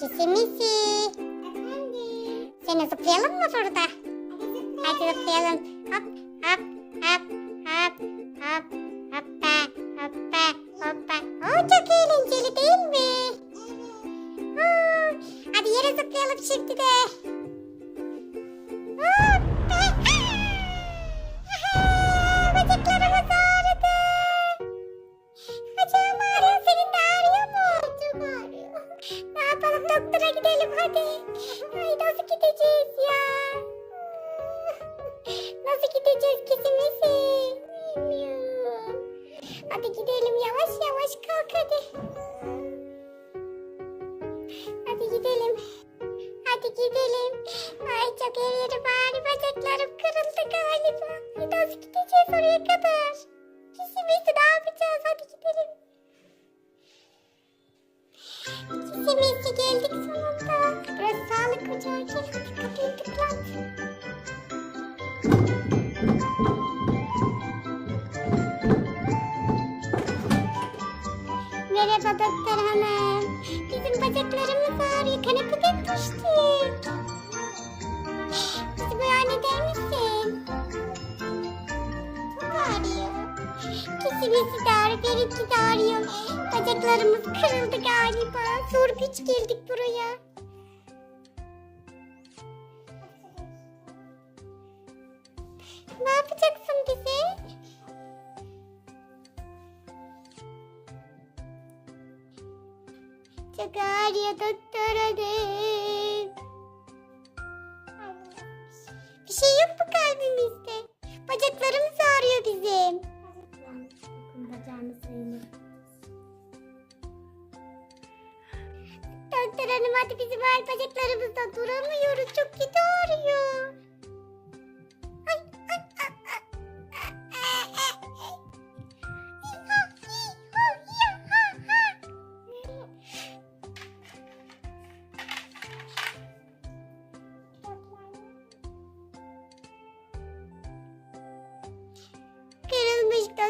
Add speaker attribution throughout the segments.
Speaker 1: Kisimisi.
Speaker 2: Efendim.
Speaker 1: Seni zıplayalım mı burada? Hadi zıplayalım. Hop hop hop hop hop hoppa hoppa hoppa. Oo, çok eğlenceli değil mi? Oo, hadi yere zıplayalım şimdi de. Gidelim hadi. Ay nasıl gideceğiz ya? Nasıl gideceğiz kesimisi? Bilmiyorum. Hadi gidelim yavaş yavaş kalk hadi. Hadi gidelim. Hadi gidelim. Ay çok her yerim ağrıyor. Bacaklarım kırıldı galiba. Nasıl gideceğiz oraya kadar? Merhaba doktor hanım. Bizim bacaklarımız ağrıyor. Kanepeden düştük. Bizi muayene eder misin? Ağrıyor. Kesimisi de ağrıyor. Benimki de ağrıyor. Bacaklarımız kırıldı galiba. Zor güç geldik buraya. Ne yapacaksın Çok ağrıyor doktor hanım. Bir şey yok mu kalbimizde? Bacaklarımız ağrıyor bizim. Doktor hanım hadi bizim el bacaklarımızdan duramıyoruz.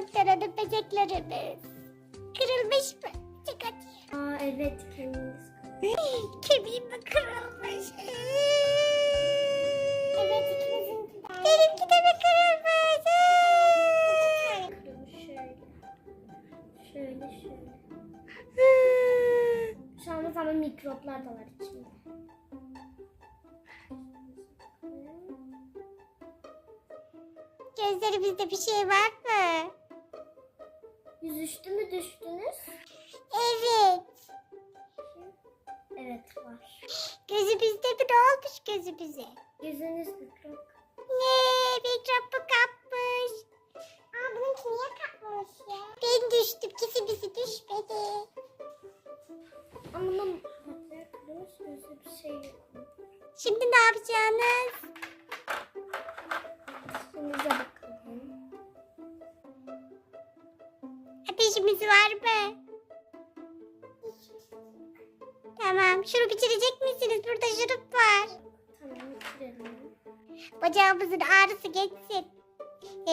Speaker 1: Kırılmış hanım bacaklarımız. Kırılmış mı? Çok acıyor.
Speaker 2: Aa evet kendiniz.
Speaker 1: Kemiğim mi kırılmış?
Speaker 2: Evet ikinizin de.
Speaker 1: Benimki de mi kırılmış?
Speaker 2: Kırılmış şöyle. Şöyle şöyle. Şu anda ama mikroplar da var içinde.
Speaker 1: Gözlerimizde bir şey var mı?
Speaker 2: Yüzüstü mü düştünüz?
Speaker 1: Evet.
Speaker 2: Evet var.
Speaker 1: Gözümüzde mi? Ne olmuş gözümüze?
Speaker 2: Gözünüz mikrop.
Speaker 1: Ne? Mikrop mu kapmış?
Speaker 2: Aa bununki niye kapmış ya?
Speaker 1: Ben düştüm. Düşmedi.
Speaker 2: Ama bunun patlayan kırılmış gözü bir şey yok.
Speaker 1: Şimdi ne yapacaksınız?
Speaker 2: Üstünüze
Speaker 1: Ateşimiz var mı? Tamam. Şurup içirecek misiniz? Burada şurup var.
Speaker 2: Tamam.
Speaker 1: Bacağımızın ağrısı geçsin. Ee,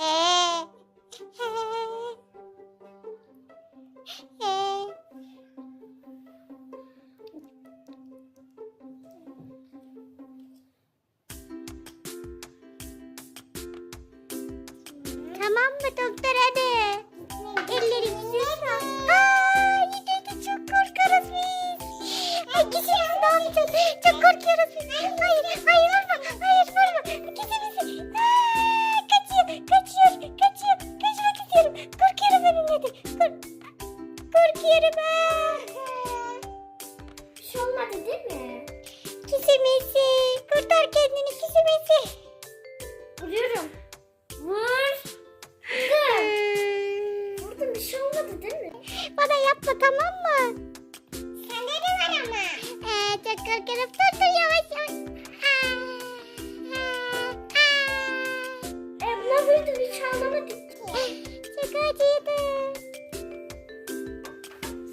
Speaker 1: ee, ee. Tamam mı doktor hadi? Ellerimizi. Aa, yine de çok korkarız biz. Ay gizimiz ne yapacağız? Çok korkuyoruz biz. Hayır, hayır vurma, hayır vurma. Gizimizi. Aa, kaçıyor, kaçıyor, kaçıyor. Kaçmak istiyorum. Korkuyorum benimle de. Kork korkuyorum. Aa.
Speaker 2: Bir şey olmadı değil mi?
Speaker 1: Kisimisi. Kurtar kendini kisimisi.
Speaker 2: Vuruyorum. Vur.
Speaker 1: Yapma tamam mı? Sende de var ama. Ee, çok korkuyorum. Dur dur yavaş yavaş. Aa, aa, aa.
Speaker 2: E hiç ağlamadık ki.
Speaker 1: Çok acıydı.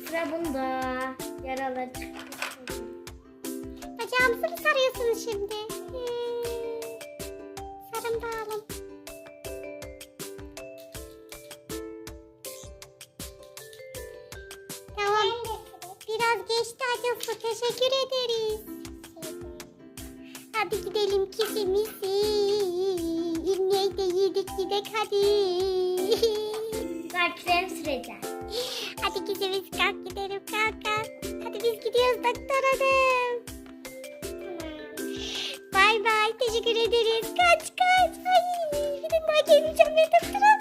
Speaker 2: Sıra bunda. Yaraları çıktı.
Speaker 1: Bacağımızı mı sarıyorsunuz şimdi? Ee, Tamam. Biraz geçti Adolfo. Teşekkür ederiz. Hadi gidelim kizimizi. İlmeği de yedik gidek hadi.
Speaker 2: Kalplerini süreceğim.
Speaker 1: hadi kizimiz kalk gidelim kalk kalk. Hadi biz gidiyoruz doktor hanım. Bay bay teşekkür ederiz. Kaç kaç. Ay bir de daha gelmeyeceğim ben doktor